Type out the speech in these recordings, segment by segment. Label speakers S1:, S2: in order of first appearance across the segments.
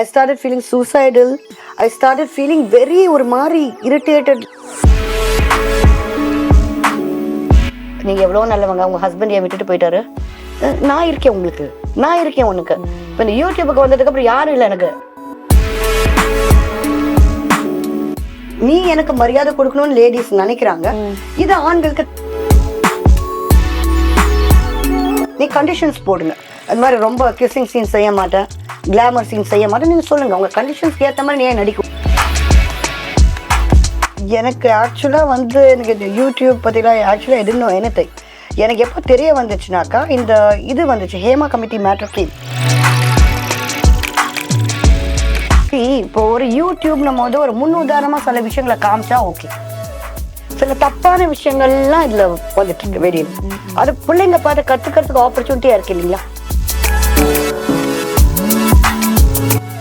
S1: I started feeling suicidal I started feeling very ஒரு மாதிரி irritated நீங்கள் எவ்வளோ நல்லவங்க உங்கள் ஹஸ்பண்ட் ஏன் விட்டுட்டு போயிட்டாரு? நான் இருக்கேன் உங்களுக்கு. நான் இருக்கேன் உனக்கு. இப்போ இந்த யூடியூபுக்கு வந்ததுக்கப்புறம் யாரும் இல்லை எனக்கு. நீ எனக்கு மரியாதை கொடுக்கணும்னு லேடிஸ் நினைக்கிறாங்க. இது ஆண்களுக்கு நீ கண்டிஷன்ஸ் போடுங்க. அது மாதிரி ரொம்ப கிஸ்ஸிங் சீன் செய்ய மாட்டேன். கிளாமர் சீன் செய்ய மாட்டேன். நீங்கள் சொல்லுங்கள் உங்கள் கண்டிஷன்ஸ்க்கு ஏற்ற மாதிரி நீ நடிக்கும் எனக்கு ஆக்சுவலாக வந்து எனக்கு இந்த யூடியூப் பற்றிலாம் ஆக்சுவலாக எதுன்னு எனத்தை எனக்கு எப்போ தெரிய வந்துச்சுனாக்கா இந்த இது வந்துச்சு. ஹேமா கமிட்டி மேட்டர் கீ இப்போ ஒரு யூடியூப் நம்ம வந்து ஒரு முன் உதாரணமாக சில விஷயங்களை காமிச்சா ஓகே சில தப்பான விஷயங்கள்லாம் இதில் வந்துட்டு இருக்கு. வெளியில் அது பிள்ளைங்க பார்த்து கற்றுக்கிறதுக்கு ஆப்பர்ச்சுனிட்டியாக இருக்கு இல்லைங்களா?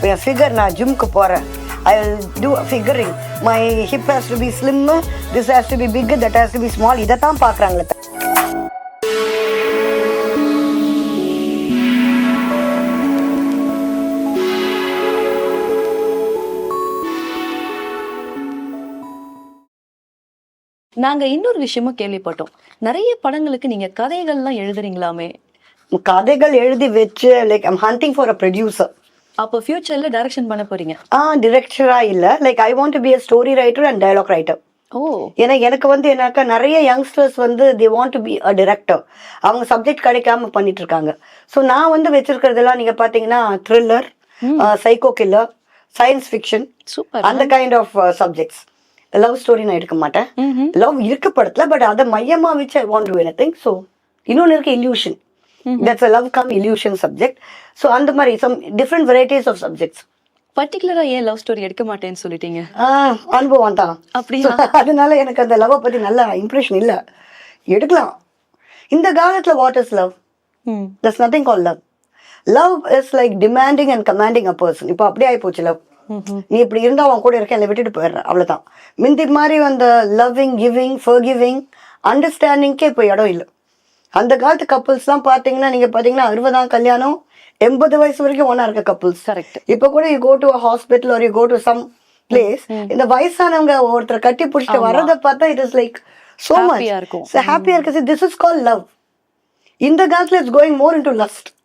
S1: என் ஃபிகர் நான் ஜிம்க்கு போகிறேன் I will do figuring my hip has to be slim this has to be big that has to be small இதை தான் பார்க்குறாங்களே
S2: நாங்க இன்னொரு விஷயமும் கேள்விப்பட்டோம். நிறைய படங்களுக்கு நீங்க கதைகள்லாம் எழுதுறீங்களாமே?
S1: கதைகள் எழுதி வச்சு like I'm hunting for a producer
S2: அப்போ ஃபியூச்சர்ல டைரக்ஷன் பண்ண போறீங்க?
S1: ஆ டிரெக்டராக இல்லை. Like I want to be a story writer and dialogue writer
S2: ஓ.
S1: ஏன்னா எனக்கு வந்து என்னக்கா நிறைய யங்ஸ்டர்ஸ் வந்து they want to be a director அவங்க சப்ஜெக்ட் கிடைக்காம பண்ணிட்டு இருக்காங்க ஸோ நான் வந்து வச்சிருக்கிறதெல்லாம் நீங்க பாத்தீங்கன்னா thriller psycho killer science fiction
S2: super.
S1: அந்த kind of subjects love story நான் எடுக்க மாட்டேன். லவ் இருக்க படத்துல பட் அதை மையமா வச்சு I want to anything so இன்னொன்று இருக்கு illusion that's a love cum illusion subject so அந்த மாதிரி some different varieties of subjects
S2: பர்டிகுலரா ஏன் லவ் ஸ்டோரி எடுக்க மாட்டேன்னு சொல்லிட்டீங்க?
S1: அனுபவம் தான்.
S2: அப்படியா?
S1: அதனால எனக்கு அந்த லவ்வை பத்தி நல்ல இம்ப்ரெஷன் இல்ல. எடுக்கலாம். இந்த காலத்துல what is love that's nothing call love love is like demanding and commanding a person இப்போ அப்படியே ஆகி போச்சு லவ் நீ இப்படி இருந்தா அவன் கூட இருக்கேன் என்னை விட்டுட்டு போயிடுறேன் அவ்வளவுதான். முந்தி மாதிரி அந்த லவ்விங் கிவிங் ஃபர் கிவிங் அண்டர்ஸ்டாண்டிங்க்கே இப்போ இடம் இல்லை. அந்த காலத்து கப்புள்ஸ்லாம் பார்த்தீங்கன்னா நீங்க பார்த்தீங்கன்னா அறுபதாம் கல்யாணம் எண்பது வயசு வரைக்கும் ஒன்றா இருக்க கப்புள்ஸ்
S2: கரெக்ட்
S1: இப்போ கூட யூ கோ டு ஹாஸ்பிட்டல் ஒரு you go to some place இந்த வயசானவங்க ஒருத்தரை கட்டி பிடிச்சிட்டு வர்றதை பார்த்தா it is like so much. ஹாப்பியா இருக்கு திஸ் இஸ் கால் லவ் இந்த காலத்துல it's going more into lust
S2: ம்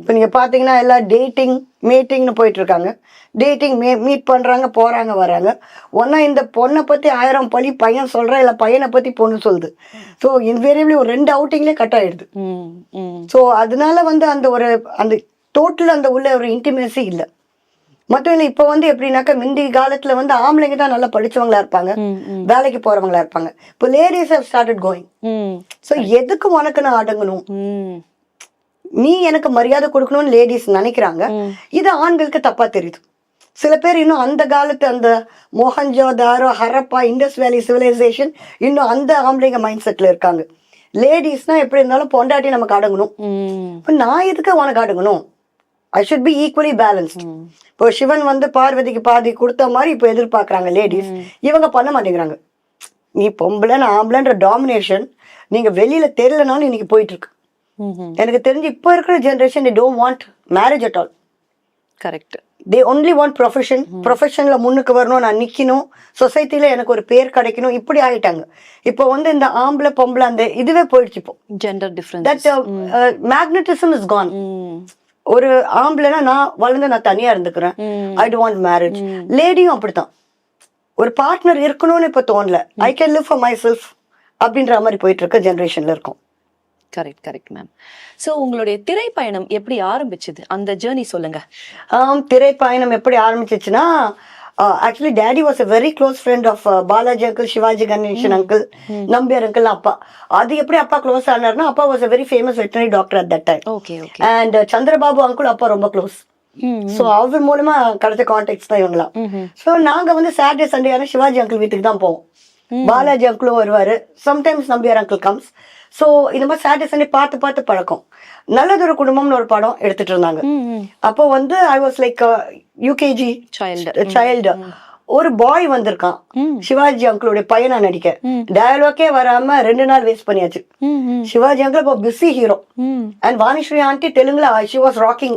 S1: இப்போ நீங்க பாத்தீங்கன்னா எல்லாம் டேட்டிங் மீட்டிங்னு போயிட்டு இருக்காங்க டேட்டிங் மே மீட் பண்றாங்க போறாங்க வராங்க. ஒன்னா இந்த பொண்ணை பத்தி ஆயிரம் பழி பையன் சொல்றா இல்ல பையனை பத்தி பொண்ணு சொல்லுது. ஸோ இன்வேரியபிளி ஒரு ரெண்டு அவுட்டிங்லேயே கட்
S2: ம்
S1: ஸோ அதனால வந்து அந்த ஒரு அந்த டோட்டல் அந்த உள்ள ஒரு இன்டிமேசி இல்லை. மட்டும் இல்லை இப்போ வந்து எப்படின்னாக்கா முந்தி காலத்துல வந்து ஆம்பளைங்க தான் நல்லா படிச்சவங்களா இருப்பாங்க. வேலைக்கு போறவங்களா இருப்பாங்க. இப்போ ladies have started going so எதுக்கு உனக்கு நான் அடங்கணும் நீ எனக்கு மரியாதை கொடுக்கணும்னு லேடிஸ் நினைக்கிறாங்க. இது ஆண்களுக்கு தப்பா தெரியுது. சில பேர் இன்னும் அந்த காலத்து அந்த Mohenjodaro Harappa Indus valley civilization இன்னும் அந்த ஆம்பளைங்க மைண்ட் செட்ல இருக்காங்க. லேடிஸ்னா எப்படி இருந்தாலும் பொண்டாட்டி நமக்கு அடங்கணும். நான் எதுக்கு உனக்கு அடங்கணும்? I should be equally balanced இப்போ சிவன் வந்து பார்வதிக்கு பாதி கொடுத்த மாதிரி இப்போ எதிர்பார்க்கறாங்க லேடிஸ் இவங்க பண்ண மாட்டேங்கிறாங்க. நீ பொம்பளை நான் ஆம்பளைன்ற டாமினேஷன் நீங்க வெளியில தெரியலனாலும் இன்னைக்கு போயிட்டு இருக்கு. எனக்கு தெரிஞ்சு இப்போ இருக்கிற generation they don't want marriage at all
S2: correct
S1: they only want profession ப்ரொஃபஷன்ல முன்னுக்கு வரணும் நான் நிக்கணும். சொசைட்டில எனக்கு ஒரு பேர் கிடைக்கணும். இப்படி ஆகிட்டாங்க இப்போ வந்து இந்த ஆம்பளை பொம்பளை அந்த இதுவே போயிடுச்சு இப்போ.
S2: Gender difference
S1: that magnetism is gone ஒரு ஆம்பளைனா நான் வளர்ந்து நான் தனியா இருந்துக்கிறேன். ஐ டோன்ட் மேரேஜ் லேடியும் அப்படித்தான். ஒரு பார்ட்னர் இருக்கணும்னு இப்ப தோணல. I can live for myself அப்படின்ற மாதிரி போயிட்டு இருக்க ஜென்ரேஷன்ல இருக்கும்.
S2: கரெக்ட் கரெக்ட் மேம் ஸோ உங்களுடைய திரைப்பயணம் எப்படி ஆரம்பிச்சது? அந்த ஜேர்னி சொல்லுங்க.
S1: திரைப்பயணம் எப்படி ஆரம்பிச்சிச்சுன்னா actually daddy was a very close friend of Balaji uncle Sivaji Ganesan uncle Nambiar uncle அப்பா. அது எப்படி அப்பா க்ளோஸ் ஆனார்னா அப்பா was a very famous veterinary doctor at that time
S2: okay okay
S1: and Chandrababu uncle அப்பா ரொம்ப க்ளோஸ் ஸோ அவர் மூலமா கிடைச்ச கான்டாக்ட்ஸ் தான் இவங்களாம். ஸோ நாங்க வந்து சாட்டர்டே சண்டே ஆனால் சிவாஜி அங்கிள் வீட்டுக்கு தான் போவோம். பாலாஜி அங்கிளும் வருவாரு. Sometimes Nambiar uncle comes so இந்த மாதிரி சாட்டர்டே சண்டே பார்த்து பார்த்து பழக்கம். நல்லதொரு குடும்பம்னு ஒரு படம் எடுத்துட்டு இருந்தாங்க. அப்போ வந்து I was like UKG
S2: child
S1: child ஒரு பாய் வந்திருக்கான். சிவாஜி அங்கிளுடைய பையனா நடிக்க. டயலாக்கே வராம ரெண்டு நாள் வேஸ்ட் பண்ணியாச்சு. சிவாஜி அங்கிள் இப்போ busy hero. And Vanisri aunty தெலுங்குல ஷி வாஸ் ராக்கிங்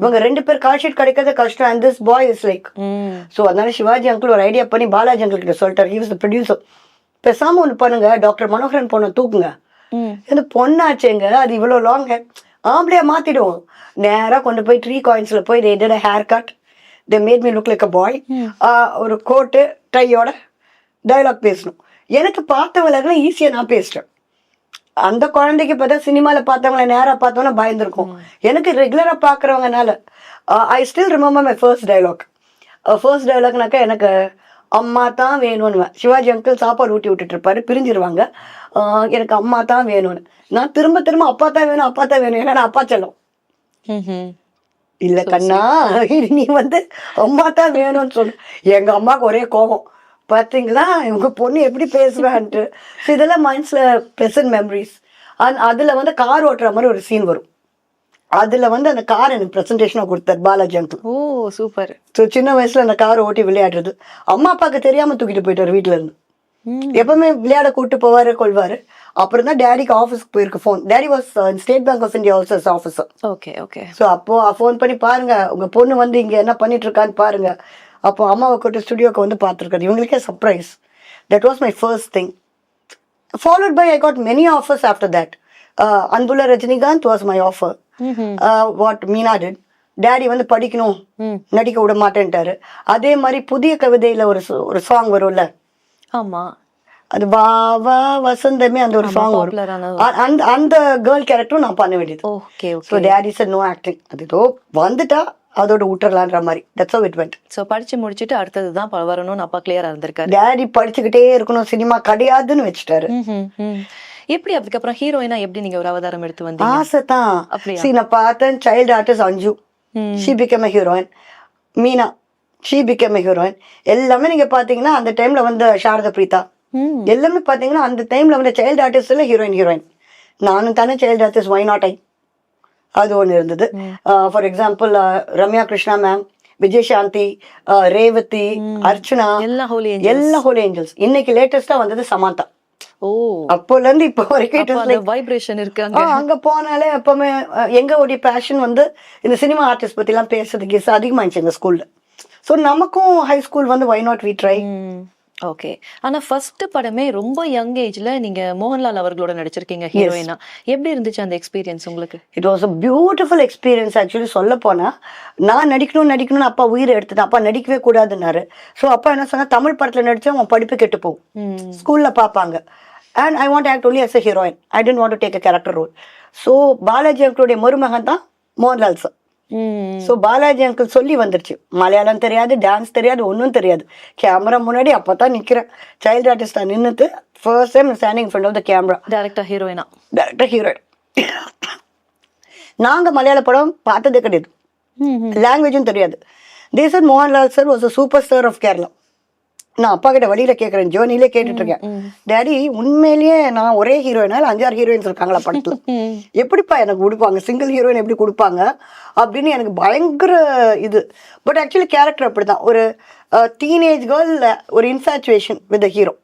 S1: இவங்க ரெண்டு பேர் கால் ஷீட் கிடைக்கிறது கஷ்டம். And this boy is like so அதனால சிவாஜி அங்கிள் ஒரு ஐடியா பண்ணி பாலாஜி அங்கிள் கிட்ட சொல்லிட்டார் ஹி வாஸ் ப்ரொடியூசர் பேசாம ஒன்று பண்ணுங்க. டாக்டர் மனோகரன் பொண்ணை தூக்குங்க. இந்த பொண்ணாச்சேங்க அது இவ்வளோ லாங் ஹேர் ஆம்பளையா மாத்திடுவோம். நேரா கொண்டு போய் த்ரீ காயின்ஸ்ல போய் they did hair cut they made me look like a boy ஒரு கோட்டு டையோட டயலாக் பேசணும். எனக்கு பார்த்தவங்களெல்லாம் ஈஸியாக நான் பேசிட்டேன். அந்த குழந்தைக்கு பார்த்தா சினிமாவில் பார்த்தவங்கள நேராக பார்த்தோன்னா பயந்துருக்கும். எனக்கு ரெகுலராக பார்க்குறவங்கனால I still remember my first dialogue first டைலாக்னாக்கா எனக்கு அம்மா தான் வேணும்னுவேன் சிவாஜி அங்கிள் சாப்பாடு ஊட்டி விட்டுட்டு இருப்பாரு பிரிஞ்சிருவாங்க எனக்கு அம்மா தான் வேணும்னு. நான் திரும்ப திரும்ப அப்பா தான் வேணும் அப்பா தான் வேணும். ஏன்னா நான் அப்பா செல்லம். இல்ல கண்ணா நீ வந்து அம்மா தான் வேணும்னு சொல்லு. எங்க அம்மாவுக்கு ஒரே கோபம். பாத்தீங்களா? இவங்க பொண்ணு எப்படி பேசுவான்ட்டு. So இதெல்லாம் மைண்ட்ஸ்ல ப்ரெசன்ட் மெமரிஸ் அதுல வந்து கார் ஓட்டுற மாதிரி ஒரு சீன் வரும். அதுல வந்து அந்த கார் எனக்கு ப்ரெசன்டேஷனாக கொடுத்தார் Balaji uncle
S2: oh super
S1: so சின்ன வயசுல அந்த காரை ஓட்டி விளையாடுறது. அம்மா அப்பாவுக்கு தெரியாம தூக்கிட்டு போயிட்டார் வீட்ல இருந்து. எப்பவுமே விளையாட கூட்டு போவாரு கொள்வாரு. அப்புறம் தான் டேடிக்கு ஆஃபீஸ்க்கு போயிருக்கு phone daddy was State Bank of India also officer
S2: okay okay
S1: so அப்போ ஃபோன் பண்ணி பாருங்க. உங்க பொண்ணு வந்து இங்க என்ன பண்ணிட்டு இருக்கான்னு பாருங்க. அப்போ அம்மாவை கூட்டு ஸ்டுடியோக்கு வந்து பார்த்துருக்காரு. இவங்களுக்கே surprise that was my first thing followed by I got many offers after that அன்புல Rajinikanth was my offer. What Meena did daddy வந்து படிக்கணும். நடிக்க விட மாட்டேன்ட்டாரு. அதே மாதிரி புதிய கவிதையில ஒரு ஒரு சாங் வரும்ல?
S2: ஆமா.
S1: அது வா வா வசந்தமே அந்த ஒரு சாங் வரும். அந்த அந்த கேர்ள் கேரக்டரும் நான் பண்ண வேண்டியது.
S2: Okay
S1: so daddy sir no acting அது ஏதோ வந்துட்டா அதோட விட்டுறலான்ற மாதிரி. தட்ஸ் இட் வெண்ட்
S2: சோ படிச்சு முடிச்சிட்டு அடுத்தது தான் வரணும்னு அப்பா கிளியரா இருந்திருக்காரு.
S1: டேடி படிச்சுக்கிட்டே இருக்கணும். சினிமா கிடையாதுன்னு வச்சுட்டாரு.
S2: எப்படி அதுக்கப்புறம் ஹீரோயினா எப்படி நீங்க ஒரு அவதாரம் எடுத்து வந்தீங்க?
S1: ஆசை தான் see நான் பார்த்தேன் சைல்டு ஆர்டிஸ்ட் அஞ்சு. She become a heroine Meena she become a heroine எல்லாமே நீங்க பாத்தீங்கன்னா அந்த டைம்ல வந்து சாரதா பிரீதா எல்லாமே பாத்தீங்கன்னா அந்த டைம்ல வந்து சைல்டு ஆர்டிஸ்ட்ல ஹீரோயின் ஹீரோயின் நானும் தானே child artist why not I அது ஒன்று இருந்தது. For example Ramya Krishna ma'am Vijayashanti Revathi Archana.
S2: எல்லாம் ஹோலி
S1: எல்லா ஹோலி ஏஞ்சல்ஸ் இன்னைக்கு லேட்டஸ்டா வந்தது சமாந்தா. அப்போல இருந்து இப்போ வரைக்கும் like-
S2: வைப்ரேஷன் இருக்கு அங்க.
S1: அங்க போனாலே எப்பவுமே எங்க உடைய பேஷன் வந்து இந்த சினிமா ஆர்டிஸ்ட் பத்தி எல்லாம் பேசுறதுக்கு அதிகமாயிடுச்சு எங்க ஸ்கூல்ல ஸோ நமக்கும் ஹை ஸ்கூல் வந்து why not we try
S2: okay ஆனா ஃபர்ஸ்ட் படமே ரொம்ப யங் ஏஜ்ல நீங்க மோகன்லால் அவர்களோட நடிச்சிருக்கீங்க ஹீரோயினா எப்படி இருந்துச்சு அந்த எக்ஸ்பீரியன்ஸ் உங்களுக்கு?
S1: It was a beautiful experience actually சொல்ல போனா நான் நடிக்கணும் நடிக்கணும்னு அப்பா உயிரை எடுத்துட்டேன். அப்பா நடிக்கவே கூடாதுன்னாரு. ஸோ அப்பா என்ன சொன்னா தமிழ் படத்துல நடிச்சா அவன் படிப்பு கெட்டு போகும். ஸ்கூல்ல பார்ப்பாங்க and I want act only as a heroine I didn't want to take a character role so Balaji அங்கிளுடைய மருமகன் தான் Mohanlal sir. So Balaji uncle சொல்லி வந்துருச்சு. மலையாளம் தெரியாது டான்ஸ் தெரியாது ஒன்றும் தெரியாது. கேமரா முன்னாடி அப்போ தான் நிற்கிறேன் சைல்டு ஆர்டிஸ்டாக நின்றுட்டு first time standing front of the camera
S2: டைரக்டா ஹீரோயினா
S1: டேரக்டர் ஹீரோயின் நாங்கள் மலையாள படம் பார்த்ததே கிடையாது. லாங்குவேஜும் தெரியாது. தேசன் Mohanlal sir was a super star of Kerala நான் அப்பா கிட்ட வழியில கேட்குறேன் ஜோனிலே கேட்டுட்டு இருக்கேன் டேடி உண்மையிலேயே நான் ஒரே ஹீரோயினால் அஞ்சாறு ஹீரோயின்ஸ் இருக்காங்களா படத்துல? எப்படிப்பா எனக்கு கொடுப்பாங்க சிங்கிள் ஹீரோயின் எப்படி கொடுப்பாங்க? அப்படின்னு எனக்கு பயங்கர இது. பட் ஆக்சுவலி கேரக்டர் அப்படிதான். ஒரு டீனேஜ் கேர்ள் ஒரு infatuation with hero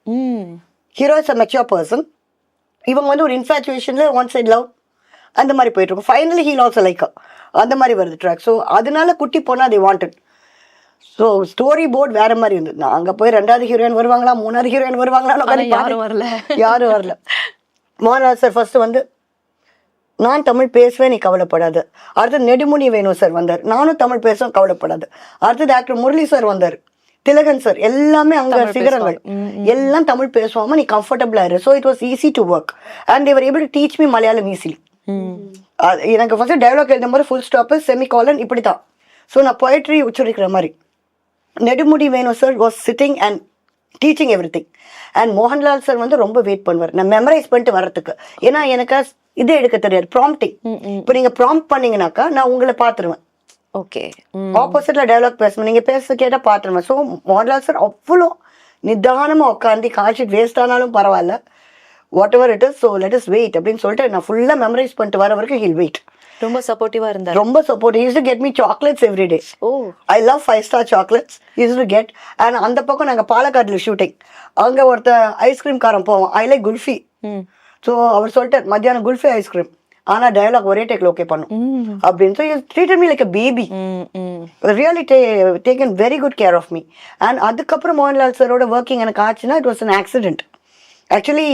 S1: hero is a mature person இவங்க வந்து ஒரு இன்ஃபேச்சுவேஷன்ல ஒன் சைட் லவ் அந்த மாதிரி போயிட்டு இருக்கும் ஃபைனலி ஹீல் ஆல்சோ லைக் அந்த மாதிரி வருது ட்ராக் ஸோ அதனால குட்டி போனா they wanted. So story board வேற மாதிரி இருந்தது. நான் அங்கே போய் ரெண்டாவது ஹீரோயின் வருவாங்களா மூணாவது ஹீரோயின் வருவாங்களா
S2: யாரும் வரல.
S1: யாரும் வரல. மோகன்லால் சார் ஃபர்ஸ்ட் வந்து நான் தமிழ் பேசுவேன் நீ கவலைப்படாது. அடுத்து நெடுமுனி வேணும் சார் வந்தார். நானும் தமிழ் பேசுவேன் கவலைப்படாது. அடுத்தது ஆக்டர் முரளி சார் வந்தார். திலகன் சார் எல்லாமே அங்க சிகரங்கள். எல்லாம் தமிழ் பேசுவாம நீ கம்ஃபர்டபுளா இரு so it was easy to work and they were able to teach me Malayalam easily எனக்கு ஃபர்ஸ்ட் டயலாக் எழுதும் போது ஃபுல் ஸ்டாப்பு செமி காலன் இப்படி தான் ஸோ நான் பொயட்ரி உச்சரிக்கிற மாதிரி. Nedumudi Venu sir was sitting and teaching everything and Mohanlal sir வந்து ரொம்ப வெயிட் பண்ணுவார். நான் மெமரைஸ் பண்ணிட்டு வர்றதுக்கு. ஏன்னா எனக்கு இது எடுக்க தெரியாது. ப்ராம்ப்டிங் இப்போ நீங்கள் ப்ராம்ப்ட் பண்ணீங்கன்னாக்கா நான் உங்களை பார்த்துருவேன்
S2: ஓகே
S1: ஆப்போசிட்ல டயலாக் பேசணும் நீங்கள் பேச கேட்டால் பார்த்துருவேன் ஸோ மோகன்லால் சார் அவ்வளோ நிதானமாக உட்காந்து கால்ஷீட் வேஸ்ட் ஆனாலும் பரவாயில்ல. Whatever it is so let is wait அப்படின்னு சொல்லிட்டு நான் ஃபுல்லாக மெமரைஸ் பண்ணிட்டு வர வரைக்கும் ஹில் வெயிட்
S2: ரொம்ப சப்போர்ட்டிவா இருந்தாரு.
S1: ரொம்ப support used to get me chocolates every day
S2: oh.
S1: I love five star chocolates used to get and அந்த பக்கம் நாங்கள் பாலக்காட்டில் ஷூட்டிங் அங்கே ஒருத்தன் ஐஸ்கிரீம் காரன் போவோம் ஐ லைக் குல்ஃபி. ஸோ அவர் சொல்லிட்டார் மத்தியானம் குல்ஃபி ஐஸ்கிரீம் ஆனால் டயலாக் ஒரே டேக்கில் ஓகே பண்ணும். அப்படின்னு so treated me like a baby really they taken very good care of me and அதுக்கப்புறம் மோகன்லால் சரோட ஒர்க்கிங் எனக்கு ஆச்சுன்னா it was an accident actually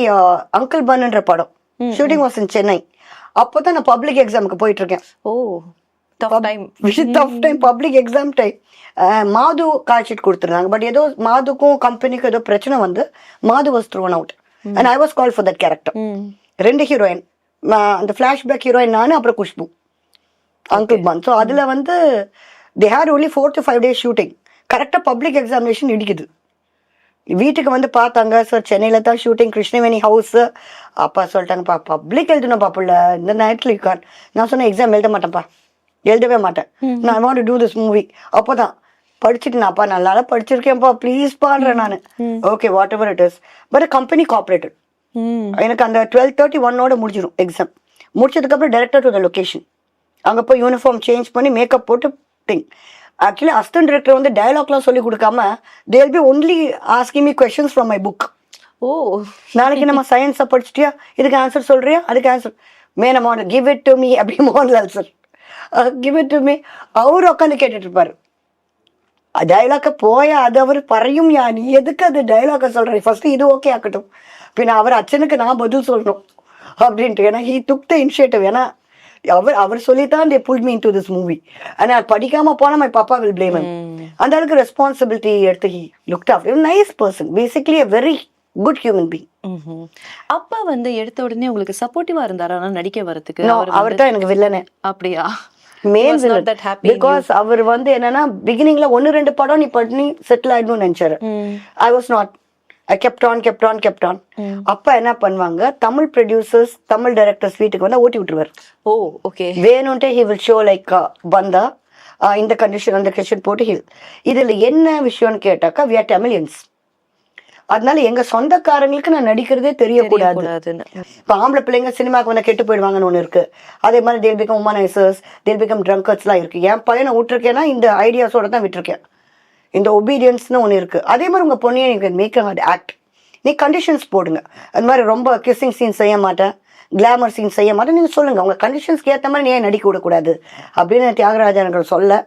S1: uncle பன்ன்ற படம். ஷூட்டிங் வாஸ் இன் சென்னை அப்போ தான் நான் பப்ளிக் எக்ஸாமுக்கு போயிட்டு இருக்கேன்
S2: ஓ
S1: பப்ளிக் எக்ஸாம் டைம் மாது கால் ஷீட் கொடுத்துருந்தாங்க. பட் ஏதோ மாதுக்கும் கம்பெனிக்கும் ஏதோ பிரச்சனை வந்து Madhu was thrown out and I was call for that character ரெண்டு ஹீரோயின் அந்த ஃப்ளாஷ்பேக் ஹீரோயின் நான் அப்புறம் குஷ்பு. அங்கிள் பான் ஸோ அதில் வந்து they had only four to five days shooting கரெக்டாக பப்ளிக் எக்ஸாமினேஷன் இடிக்குது. வீட்டுக்கு வந்து பார்த்தாங்க. சார் சென்னையில் தான் ஷூட்டிங் கிருஷ்ணவேணி ஹவுஸு அப்பா சொல்லிட்டாங்கப்பா பப்ளிக் எழுதணும்ப்பா புள்ள. இந்த நேரத்தில் இருக்கார் நான் சொன்னேன் எக்ஸாம் எழுத மாட்டேன்ப்பா. எழுதவே மாட்டேன். நான் வாண்ட் டூ திஸ் மூவி அப்போ தான் படிச்சுட்டு நான்ப்பா நல்லா படிச்சிருக்கேன்ப்பா. ப்ளீஸ் பாடுறேன் நான். Okay whatever it is but company cooperated
S2: ம்.
S1: எனக்கு அந்த டுவெல் தேர்ட்டி ஒன்னோட முடிஞ்சிடும் எக்ஸாம் முடிச்சதுக்கப்புறம் டேரக்டர் டு த லொக்கேஷன் அங்கே போய் யூனிஃபார்ம் சேஞ்ச் பண்ணி மேக்கப் போட்டு திங் ஆக்சுவலி அசிஸ்டன்ட் டிரெக்டர் வந்து டயலாக்லாம் சொல்லி கொடுக்காம they'll be only asking me questions from my book
S2: ஓ.
S1: நாளைக்கு நம்ம சயின்ஸை படிச்சிட்டியா? இதுக்கு ஆன்சர் சொல்றியா? அதுக்கு ஆன்சர் மேன மாடல் கிவ் இட் டு மீ அப்படி Mohanlal sir give it to me அவர் உட்காந்து கேட்டுட்டு இருப்பாரு டயலாக்க போயா அது அவர் பறையும் யா? நீ எதுக்கு அது டயலாக்க சொல்ற? ஃபர்ஸ்ட் இது ஓகே ஆக்கட்டும். பின்ன அவர் அச்சனுக்கு நான் பதில் சொல்லணும். அப்படின்ட்டு. ஏன்னா ஹீ துக் த இனிஷியேட்டிவ் ஏன்னா அவர் அவர் சொல்லித்தான் they pull me to this movie ஆனால் படிக்காம போனா மை பாப்பா வில் பிளேம் அந்த அளவுக்கு ரெஸ்பான்சிபிலிட்டி எடுத்து he looked of nice person basically a very good human being.
S2: அப்பா வந்து எடுத்த உடனே உங்களுக்கு சப்போர்ட்டிவா இருந்தாரா? நடிக்க வரதுக்கு? அவர்
S1: தான் எனக்கு வில்லனே
S2: அப்படியா? In
S1: பிகாஸ் அவர் வந்து என்னன்னா பிகினிங்ல ஒன்னு ரெண்டு படம் நீ பண்ணி செட்டில் ஆயிடணும்னு நினைச்சாரு. I was not kept on kept on kept on அப்பா என்ன பண்ணுவாங்க? தமிழ் ப்ரொடியூசர்ஸ் தமிழ் டைரக்டர்ஸ் வீட்டுக்கு வந்து ஓட்டி விட்டுருவார்.
S2: ஓ ஓகே
S1: வேணும்ட்டே ஹி வில் ஷோ லைக் வந்தா uh, இந்த கண்டிஷன் அந்த கண்டிஷன் போட்டு ஹில் இதுல என்ன விஷயம்னு கேட்டாக்கா வி ஆர் தமிழியன்ஸ் அதனால எங்க சொந்தக்காரங்களுக்கு நான் நடிக்கிறதே தெரியக்கூடாது. இப்போ ஆம்பளை பிள்ளைங்க சினிமாக்கு வந்து கெட்டு போயிடுவாங்கன்னு ஒன்று இருக்கு. அதே மாதிரி தேல் பிகம் உமனைசர்ஸ் தேல் பிகம் ட்ரங்கர்ஸ்லாம் இருக்கு. என் பையனை விட்டுருக்கேன்னா இந்த ஐடியாஸோட தான் விட்டுருக்கேன். இந்த ஒபீடியன்ஸ்னு ஒன்று இருக்குது அதே மாதிரி உங்கள் பொண்ணையை நீங்க மேக் ஆக்ட் நீ கண்டிஷன்ஸ் போடுங்க. அது மாதிரி ரொம்ப கிஸ்ஸிங் சீன் செய்ய மாட்டேன். கிளாமர் சீன் செய்ய மாட்டேன். நீங்கள் சொல்லுங்கள் உங்கள் கண்டிஷன்ஸ்க்கு ஏற்ற மாதிரி நீ ஏன் நடிக்க விடக்கூடாது? அப்படின்னு தியாகராஜன் சொல்ல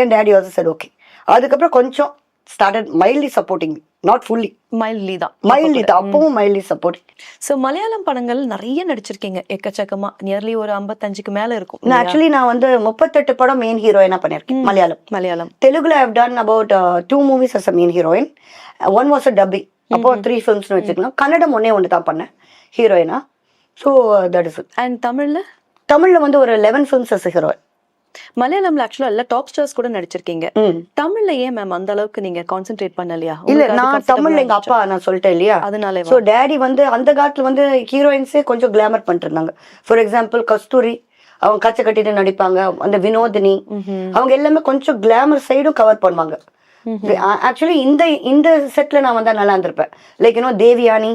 S1: என் டேடி வாஸ் சரி ஓகே அதுக்கப்புறம் கொஞ்சம் started mildly supporting not fully
S2: mildly தான்.
S1: மைல்ட்லி அப்பவும் மைல்ட்லி சப்போர்ட்டிங்
S2: சோ மலையாளம் படங்கள் நிறைய நடிச்சிருக்கீங்க எக்கச்சக்கமா. நியர்லி ஒரு ஐம்பத்தஞ்சுக்கு மேல இருக்கும்
S1: நான் ஆக்சுவலி நான் வந்து முப்பத்தெட்டு படம் மெயின் ஹீரோயினா பண்ணியிருக்கேன் மலையாளம்.
S2: மலையாளம்.
S1: தெலுங்குல have done about two movies as a main heroine one was a dubbing அப்போ த்ரீ ஃபிலிம்ஸ்னு வச்சுக்கலாம் கன்னடம் ஒன்னே ஒன்று தான் பண்ணேன் ஹீரோயினா ஸோ தட் இஸ்
S2: அண்ட் தமிழ்ல?
S1: தமிழ்ல வந்து ஒரு லெவன் ஃபிலிம்ஸ் அஸ் ஹீரோயின்
S2: மலையாளம்ல ஆக்சுவலா இல்ல டாப் ஸ்டார்ஸ் கூட நடிச்சிருக்கீங்க. தமிழ்ல ஏன் மேம் அந்த அளவுக்கு நீங்க கான்சென்ட்ரேட் பண்ணலையா?
S1: இல்ல நான் தமிழ்ல எங்க அப்பா நான் சொல்லிட்டேன் இல்லையா?
S2: அதனாலே
S1: ஸோ டேடி வந்து அந்த காலத்துல வந்து ஹீரோயின்ஸே கொஞ்சம் கிளாமர் பண்ணிட்டு இருந்தாங்க ஃபார் எக்ஸாம்பிள் கஸ்தூரி அவங்க கச்சை கட்டிட்டு நடிப்பாங்க. அந்த வினோதினி அவங்க எல்லாமே கொஞ்சம் கிளாமர் சைடும் கவர் பண்ணுவாங்க. ஆக்சுவலி இந்த இந்த செட்ல நான் வந்தா நல்லா இருந்திருப்பேன். லைக் இன்னும் தேவியானி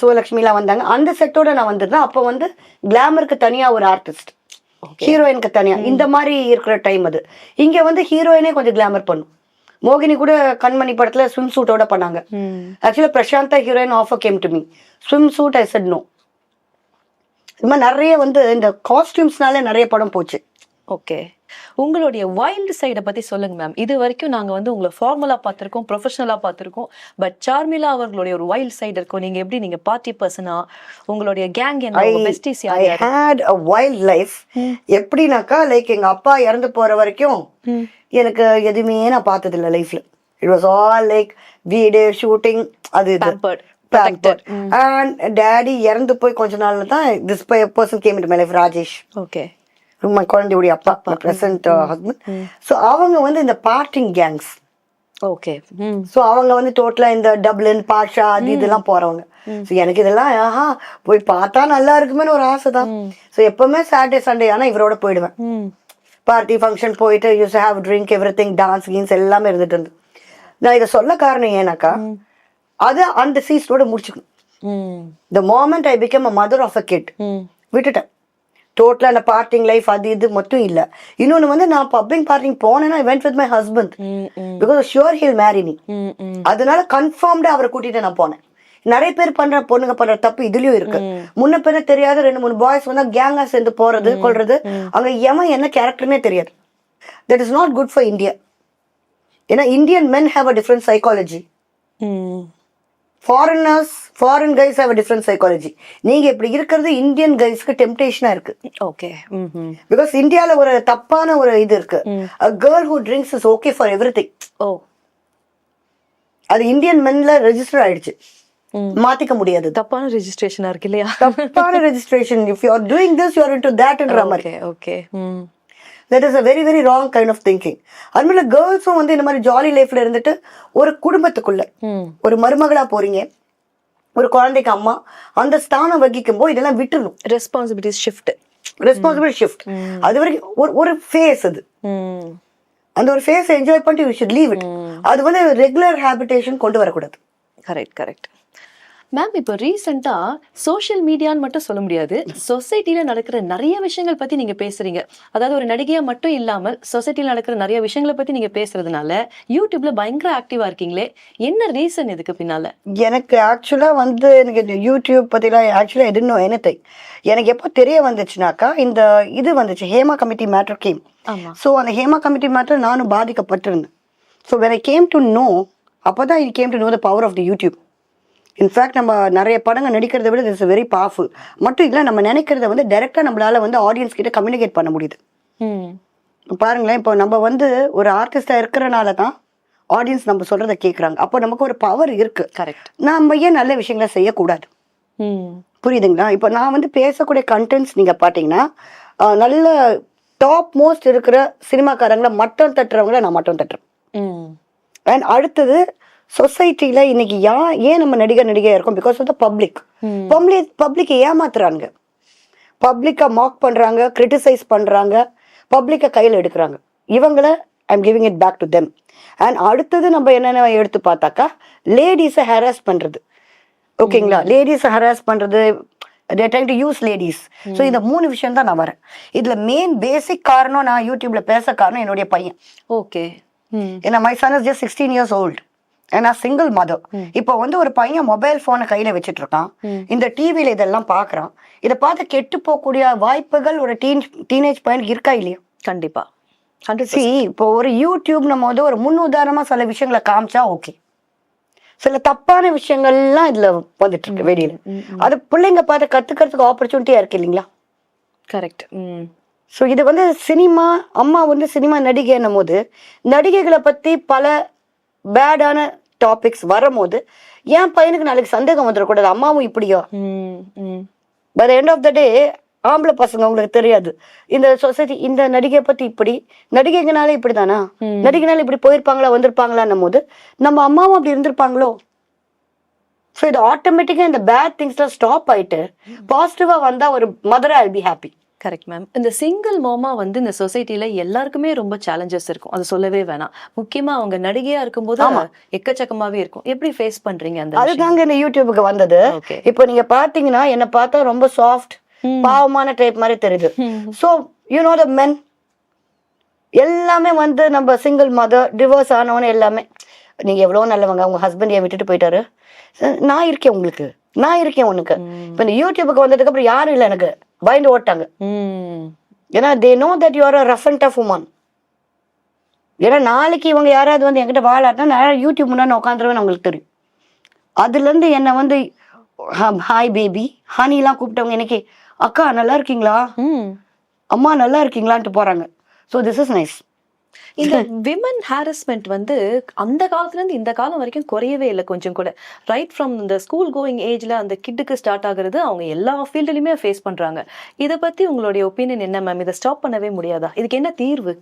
S1: சிவலட்சுமிலாம் வந்தாங்க. அந்த செட்டோட நான் வந்திருந்தேன். அப்போ வந்து கிளாமருக்கு தனியா ஒரு ஆர்டிஸ்ட் ஹீரோயினுக்கு தனியா. இந்த மாதிரி இருக்கிற டைம் அது. இங்க வந்து ஹீரோயினே கொஞ்சம் கிளாமர் பண்ணும். மோகினி கூட கண்மணி படத்துல ஸ்விம் சூட்டோட பண்ணாங்க. ஆக்சுவலா பிரசாந்தா heroine offer came to me swim suit I said no இது மாதிரி நிறைய வந்து இந்த காஸ்டியூம்ஸ்னால நிறைய படம் போச்சு.
S2: ஓகே உங்களுடைய வைல்டு சைடை பத்தி சொல்லுங்க மேம் இது வரைக்கும் நாங்க வந்து உங்களை ஃபார்மலா பார்த்திருக்கோம் ப்ரொஃபஷனலா பார்த்திருக்கோம். பட் சார்மிலா அவர்களுடைய ஒரு வைல்ட் சைடு இருக்கும். நீங்க எப்படி நீங்க பார்ட்டி பர்சனா உங்களுடைய கேங் என்ன? Besties
S1: I had a wild life எப்படின்னாக்கா லைக் எங்க அப்பா இறந்து போற வரைக்கும் எனக்கு எதுவுமே நான் பார்த்தது இல்லை லைஃப்ல இட் வாஸ் ஆல் லைக் வீடு ஷூட்டிங் அது. அண்ட் டேடி இறந்து போய் கொஞ்ச நாள்ல தான் this person came my life Rajesh
S2: okay
S1: குழந்தையுடைய அப்பா ப்ரெசன்ட் ஹஸ்பண்ட் ஸோ அவங்க வந்து இந்த பார்ட்டிங் கேங்ஸ்
S2: ஓகே
S1: ஸோ அவங்க வந்து டோட்டலா இந்த டப்ளின் பாஷா அது இதெல்லாம் போறவங்க. ஸோ எனக்கு இதெல்லாம் ஆஹா போய் பார்த்தா நல்லா இருக்குமேன்னு ஒரு ஆசை தான். ஸோ எப்பவுமே சாட்டர்டே சண்டே ஆனா இவரோட போயிடுவேன். பார்ட்டி ஃபங்க்ஷன் போயிட்டு used have drink everything dance Keynes எல்லாமே இருந்துட்டு இருந்து. நான் இதை சொல்ல காரணம் ஏன்னாக்கா அது அந்த சீஸ்டோட முடிச்சுக்கணும். The moment I become a mother of a kid விட்டுட்டேன். டோட்டலாக அந்த பார்ட்டிங் லைஃப் அது இது மட்டும் இல்லை. இன்னொன்று வந்து நான் பப்ளிக் பார்ட்டிங் போனேன்னா went with my husband because sure he'll marry me. அதனால கன்ஃபார்ம்டா அவரை கூட்டிட்டு நான் போனேன். நிறைய பேர் பண்ற பொண்ணுங்க பண்ற தப்பு இதுலயும் இருக்கு. முன்ன பின்ன தெரியாத ரெண்டு மூணு பாய்ஸ் வந்து கேங்கா சேர்ந்து போறது கொள்றது அங்க எவன் என்ன கேரக்டர்னே தெரியாது. That is not good for India ஏன்னா Indian men have a different psychology.
S2: ம்.
S1: Foreigners foreign guys have a different psychology. நீங்க இப்படி இருக்கிறது இந்தியன் கைஸ்க்கு டெம்டேஷனா இருக்கு.
S2: ஓகே.
S1: பிகாஸ் இந்தியால ஒரு தப்பான ஒரு இது இருக்கு. A girl who drinks is okay for everything.
S2: ஓ
S1: அது இந்தியன் மென்ல ரெஜிஸ்டர் ஆயிடுச்சு.
S2: ம்.
S1: மாத்திக்க முடியாது.
S2: தப்பான ரெஜிஸ்ட்ரேஷனா இருக்கு இல்லையா?
S1: தப்பான registration if you are doing this you are into தட்ன்ற மாதிரி.
S2: Okay okay hmm
S1: that is a very very wrong kind of thinking அதுமாதிரி கேர்ள்ஸும் வந்து இந்த மாதிரி ஜாலி லைஃப்ல இருந்துட்டு ஒரு குடும்பத்துக்குள்ள ஒரு மருமகளா போறீங்க ஒரு குழந்தைக்கு அம்மா அந்த ஸ்தானம் வகிக்கும் போது இதெல்லாம் விட்டுணும்
S2: ரெஸ்பான்சிபிலிட்டிஸ் ஷிஃப்ட்
S1: ரெஸ்பான்சிபிள் ஷிஃப்ட் அது வரைக்கும் ஒரு ஒரு ஃபேஸ் அது. அந்த ஒரு ஃபேஸ் என்ஜாய் பண்ணிட்டு யூ ஷுட் லீவ் இட் அது வந்து ரெகுலர் ஹேபிடேஷன் கொண்டு வரக்கூடாது.
S2: கரெக்ட் கரெக்ட் மேம் இப்போ ரீசெண்டாக சோஷியல் மீடியான்னு மட்டும் சொல்ல முடியாது. சொசைட்டியில் நடக்கிற நிறைய விஷயங்கள் பற்றி நீங்கள் பேசுகிறீங்க அதாவது ஒரு நடிகையாக மட்டும் இல்லாமல் சொசைட்டியில் நடக்கிற நிறைய விஷயங்களை பற்றி நீங்கள் பேசுறதுனால யூடியூப்ல பயங்கர ஆக்டிவாக இருக்கீங்களே. என்ன ரீசன் இதுக்கு பின்னால?
S1: எனக்கு ஆக்சுவலாக வந்து எனக்கு யூடியூப் பற்றிலாம் ஆக்சுவலாக எதுன்னு எனத்தை எனக்கு எப்போ தெரிய வந்துச்சுனாக்கா இந்த இது வந்துச்சு Hema committee matter came so அந்த ஹேமா கமிட்டி மேட்டர் நானும் பாதிக்கப்பட்டிருந்தேன். So when I came to know அப்போ தான் I came to know the power of the YouTube in fact நம்ம நிறைய படங்கள் நடிக்கிறத விட இட்ஸ் வெரி பவர்ஃபுல் மட்டும் இல்லை நம்ம நினைக்கிறத வந்து டைரெக்டாக நம்மளால வந்து ஆடியன்ஸ் கிட்ட கம்யூனிகேட் பண்ண முடியுது. பாருங்களேன் இப்போ நம்ம வந்து ஒரு ஆர்டிஸ்டாக இருக்கிறனால தான் ஆடியன்ஸ் நம்ம சொல்கிறத கேட்குறாங்க அப்போ நமக்கு ஒரு பவர் இருக்குது
S2: கரெக்ட்
S1: நம்ம ஏன் நல்ல விஷயங்களை செய்யக்கூடாது? புரியுதுங்களா? இப்போ நான் வந்து பேசக்கூடிய கண்டென்ட்ஸ் நீங்கள் பார்த்தீங்கன்னா நல்ல டாப் மோஸ்ட் இருக்கிற சினிமாக்காரங்களை மட்டம் தட்டுறவங்கள நான் மட்டம் தட்டுறேன். அண்ட் அடுத்தது சொசைட்டியில் இன்னைக்கு யா ஏன் நம்ம நடிகர் நடிகையாக இருக்கோம்? Because of the public. Public பப்ளிக்கை ஏமாத்துறாங்க பப்ளிக்கை மாக் பண்ணுறாங்க கிரிட்டிசைஸ் பண்ணுறாங்க பப்ளிக்கை கையில் எடுக்கிறாங்க. இவங்கள I'm giving it back to them and அடுத்தது நம்ம என்னென்ன எடுத்து பார்த்தாக்கா லேடிஸை ஹராஸ் பண்ணுறது ஓகேங்களா? லேடிஸை ஹராஸ் பண்ணுறது they trying to use ladies so இந்த மூணு விஷயம் தான் நான் வரேன். இதில் மெயின் பேசிக் காரணம் நான் யூடியூப்ல பேச காரணம் என்னுடைய பையன்.
S2: ஓகே.
S1: ஏன்னா my son is just sixteen years old நான் சிங்கிள் மதர் இப்போ வந்து ஒரு பையன் மொபைல் ஃபோனை கையில் வச்சுட்டு இருக்கான் இந்த டிவியில் இதெல்லாம் பார்க்குறான் இதை பார்த்து கெட்டு போகக்கூடிய வாய்ப்புகள் ஒரு டீன் டீனேஜ் பையனுக்கு இருக்கா இல்லையா?
S2: கண்டிப்பா.
S1: சி இப்போ ஒரு யூடியூப் நம்ம வந்து ஒரு முன் உதாரணமாக சில விஷயங்களை காமிச்சா ஓகே சில தப்பான விஷயங்கள்லாம் இதில் வந்துட்டு இருக்கு வெளியில. அது பிள்ளைங்க பார்த்து கற்றுக்கிறதுக்கு ஆப்பர்ச்சுனிட்டியாக இருக்கு இல்லைங்களா?
S2: கரெக்ட்
S1: ஸோ இது வந்து சினிமா அம்மா வந்து சினிமா நடிகைன்னும் போது நடிகைகளை பற்றி பல பேடான டாபிக்ஸ் வரும்போது என் பையனுக்கு நாளைக்கு சந்தேகம் வந்துடக்கூடாது. அம்மாவும் இப்படியோ. By end of the day ஆம்பளை பசங்க உங்களுக்கு தெரியாது. இந்த சொசைட்டி இந்த நடிகையை பற்றி இப்படி நடிகைங்கனாலே இப்படி தானா நடிகைனால இப்படி போயிருப்பாங்களா வந்திருப்பாங்களான்னும் போது நம்ம அம்மாவும் அப்படி இருந்திருப்பாங்களோ? ஸோ இது ஆட்டோமேட்டிக்காக இந்த பேட் திங்ஸ்லாம் ஸ்டாப் ஆயிட்டு பாசிட்டிவாக வந்தால் ஒரு mother I be happy
S2: correct ma'am இந்த சிங்கிள் மோமா வந்து இந்த சொசைட்டில எல்லாருக்குமே ரொம்ப சேலஞ்சஸ் இருக்கும். அது சொல்லவே வேணாம். முக்கியமா அவங்க நடிகையா இருக்கும்போது எக்கச்சக்கமாவே இருக்கும். எப்படி ஃபேஸ் பண்றீங்க அந்த?
S1: அதுதாங்க இந்த யூடியூபுக்கு வந்தது. இப்போ நீங்க பாத்தீங்கன்னா என்ன பார்த்தா ரொம்ப சாஃப்ட் பாவமான டைப் மாதிரி தெரியுது. So you know the men எல்லாமே வந்து நம்ம சிங்கிள் மதர் டிவோர்ஸ் ஆனவன எல்லாமே. நீங்க எவ்வளோ நல்லவங்க. உங்க ஹஸ்பண்ட் ஏன் விட்டுட்டு போயிட்டாரு? நான் இருக்கேன் உங்களுக்கு. நான் இருக்கேன் உனக்கு. இப்போ இந்த யூடியூபுக்கு வந்ததுக்கு அப்புறம் யாரும் இல்லை எனக்கு. பயந்து ஓட்டாங்க. ஏன்னா they know that you are a rough and tough woman ஏன்னா நாளைக்கு இவங்க யாராவது வந்து என்கிட்ட வாழாட்டினா நான் யூடியூப் முன்னாடி உட்காந்துருவேன் அவங்களுக்கு தெரியும். அதுலேருந்து என்னை வந்து ஹாய் பேபி ஹனிலாம் கூப்பிட்டவங்க இன்னைக்கு அக்கா நல்லா இருக்கீங்களா?
S2: ம்.
S1: அம்மா நல்லா இருக்கீங்களான்ட்டு போகிறாங்க ஸோ திஸ் இஸ் நைஸ்
S2: இந்த விமன் ஹாரஸ்மெண்ட் வந்து அந்த காலத்துல இருந்து இந்த காலம் வரைக்கும் குறையவே இல்லை கொஞ்சம் கூட. ரைட் ஃப்ரம் இந்த ஸ்கூல் கோயிங் ஏஜ்ல அந்த கிட்டுக்கு ஸ்டார்ட் ஆகுறது அவங்க எல்லா ஃபீல்டுலயுமே ஃபேஸ் பண்றாங்க. இத பத்தி உங்களுடைய ஒப்பீனியன் என்ன மேம் இதை ஸ்டாப் பண்ணவே முடியாதா? இதுக்கு என்ன தீர்வு?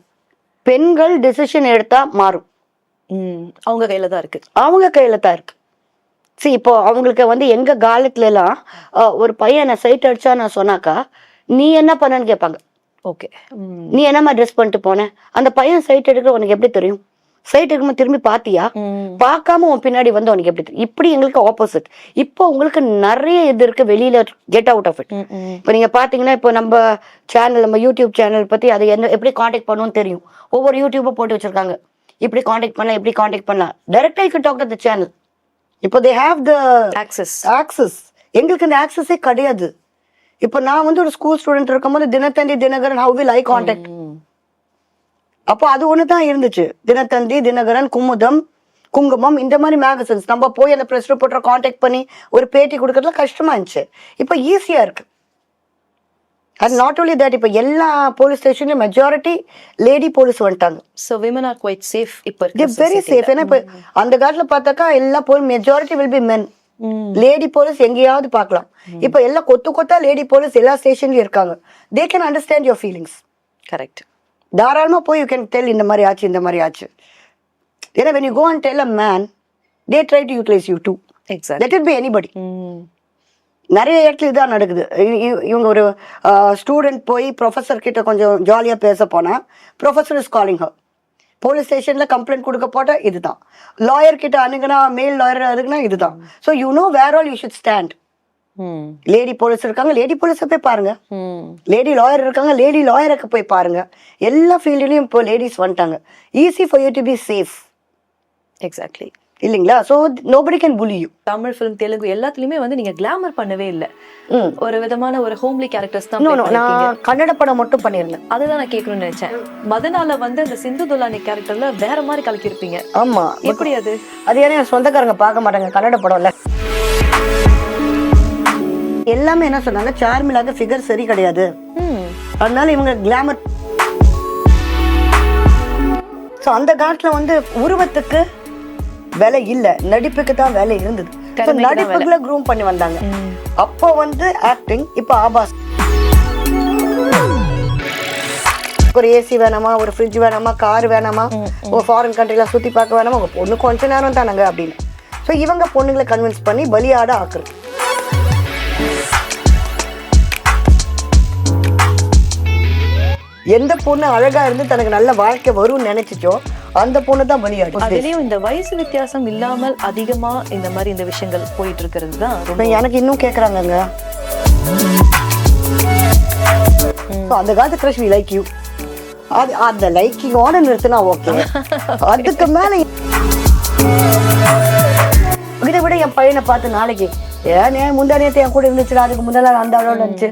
S1: பெண்கள் டெசிஷன் எடுத்தா மாறும்.
S2: அவங்க கையில தான் இருக்கு.
S1: அவங்க கையில் தான் இருக்கு. சரி இப்போ அவங்களுக்கு வந்து எங்க காலத்துல எல்லாம் அஹ், ஒரு பையனை சைட் அடிச்சா நான் சொன்னாக்கா நீ என்ன பண்ணன்னு கேட்பாங்க.
S2: ஓகே
S1: நீ என்னம்மா ட்ரெஸ் பண்ணிட்டு போன? அந்த பையன் சைட் எடுக்கிற உனக்கு எப்படி தெரியும்? சைட் இருக்கும்போது திரும்பி பாத்தியா?
S2: ம்.
S1: பார்க்காம உன் பின்னாடி வந்து உனக்கு எப்படி தெரியும்? இப்படி எங்களுக்கு ஆப்போசிட் இப்போ உங்களுக்கு நிறைய இது இருக்கு வெளியில கெட் அவுட் ஆஃப் இட். இப்போ நீங்க பாத்தீங்கன்னா இப்போ நம்ம சேனல் நம்ம யூடியூப் சேனல் பத்தி அதை என்ன எப்படி காண்டாக்ட் பண்ணணும்னு தெரியும். ஒவ்வொரு யூடியூபை போட்டு வச்சிருக்காங்க. இப்படி காண்டாக்ட் பண்ணலாம் இப்படி காண்டாக்ட் பண்ணலாம். டைரக்டா யூ டாக் த சேனல் இப்போ they have the
S2: Access.
S1: Access எங்களுக்கு இந்த ஆக்சஸே கிடையாது. இப்போ நான் வந்து ஒரு ஸ்கூல் ஸ்டூடெண்ட் இருக்கும்போது Dinathanthi Dinakaran how will I contact
S2: ம்.
S1: அப்போ அது ஒன்று தான் இருந்துச்சு. தினத்தந்தி தினகரன் குமுதம் குங்குமம் இந்த மாதிரி மேகசின்ஸ் நம்ம போய் அந்த ப்ரெஸ் ரிப்போர்ட்டரை காண்டாக்ட் பண்ணி ஒரு பேட்டி கொடுக்கறதுல கஷ்டமா இருந்துச்சு. இப்போ ஈஸியா இருக்கு. அது நாட் only தட் இப்போ எல்லா போலீஸ் ஸ்டேஷன்லையும் மெஜாரிட்டி லேடி போலீஸ் வந்துட்டாங்க.
S2: So women are quite safe இப்ப
S1: வெரி சேஃப். ஏன்னா இப்போ அந்த காலத்துல பார்த்தாக்கா எல்லா police majority will be men. Lady police எங்கேயாவது பார்க்கலாம். இப்போ எல்லாம் கொத்து கொத்தா லேடி போலீஸ் எல்லா ஸ்டேஷன்லயும் இருக்காங்க. They can understand your feelings
S2: correct
S1: தாராளமா போய் யூ கேன் டெல் இந்த மாதிரி ஆச்சு இந்த மாதிரி ஆச்சு. ஏன்னா when you go and tell a man they try to utilize you too.
S2: Exact
S1: it be anybody.
S2: ம்.
S1: நிறைய இடத்துல இதான் நடக்குது. இவங்க ஒரு ஸ்டூடெண்ட் போய் ப்ரொஃபஸர் கிட்ட கொஞ்சம் ஜாலியா பேச போனா professor is calling her police ஸ்டேஷன்ல கம்ப்ளைண்ட் கொடுக்க போட்டா இதுதான். லாயர் கிட்ட அணுகுனா மேல் லாயர் அதுக்குனா இதுதான். So you know where all you should stand lady police இருக்காங்க லேடி போலீஸை போய் பாருங்க. லேடி லாயர் இருக்காங்க லேடி லாயருக்கு போய் பாருங்க. எல்லா ஃபீல்ட்லயும் இப்போ லேடிஸ் வந்துட்டாங்க. Easy for you to be safe
S2: exactly
S1: இல்லைங்களா? So nobody can bully you
S2: Tamil film Telugu எல்லாத்துலயுமே வந்து நீங்க கிளாமர் பண்ணவே இல்ல. ஒரு விதமான ஒரு ஹோம்லி கேரக்டர்ஸ் தான்.
S1: நான் கன்னட படம் மட்டும் பண்ணியிருந்தேன்.
S2: அதுதான் நான் கேட்கணும்னு நினைச்சேன். மதனால வந்து அந்த சிந்து துலானி கேரக்டர்ல வேற மாதிரி கலக்கிருப்பீங்க
S1: ஆமா.
S2: எப்படி அது?
S1: அது ஏன்னா என் சொந்தக்காரங்க பார்க்க மாட்டாங்க கன்னட படம்ல. எல்லாமே என்ன சொன்னாங்க? சார்மிலாக ஃபிகர் சரி கிடையாது. அதனால இவங்க கிளாமர் ஸோ அந்த காலத்துல வந்து உருவத்துக்கு விலை இல்ல. நடிப்புக்கு தான் விலை இருந்தது. நடிப்புக்குள்ள க்ரூம் பண்ணி வந்தாங்க. அப்போ வந்து ஆக்டிங் இப்போ ஆபாஸ். ஒரு ஏசி வேணாமா? ஒரு ஃப்ரிட்ஜ் வேணாமா? கார் வேணாமா? ஒரு ஃபாரின் கண்ட்ரில சுத்தி பார்க்க வேணாமா? உங்க பொண்ணு கொஞ்ச நேரம் தானங்க அப்படின்னு. ஸோ இவங்க பொண்ணுங்களை கன்வின்ஸ் பண்ணி பலியாட ஆக்குறது. எந்த பொண்ணு அழகா இருந்து தனக்கு நல்ல வாழ்க்கை வரும்னு நினைச்சிச்சோ அந்த பொண்ணு தான் பலியாடு
S2: அதுலயும் இந்த வயசு வித்தியாசம் இல்லாமல் அதிகமா இந்த மாதிரி இந்த விஷயங்கள் போயிட்டு இருக்கிறது தான்
S1: எனக்கு இன்னும் கேக்குறாங்கங்க. So, அந்த காலத்து கிரஷ் வி லைக் யூ அது அந்த லைக்கிங்கோட நிறுத்தினா ஓகே அதுக்கு மேல இதை விட என் பையனை பார்த்து நாளைக்கு ஏன் முந்தா நேரத்தை என் கூட இருந்துச்சுடா அதுக்கு முந்தான அந்த அளவு இருந்துச்சு.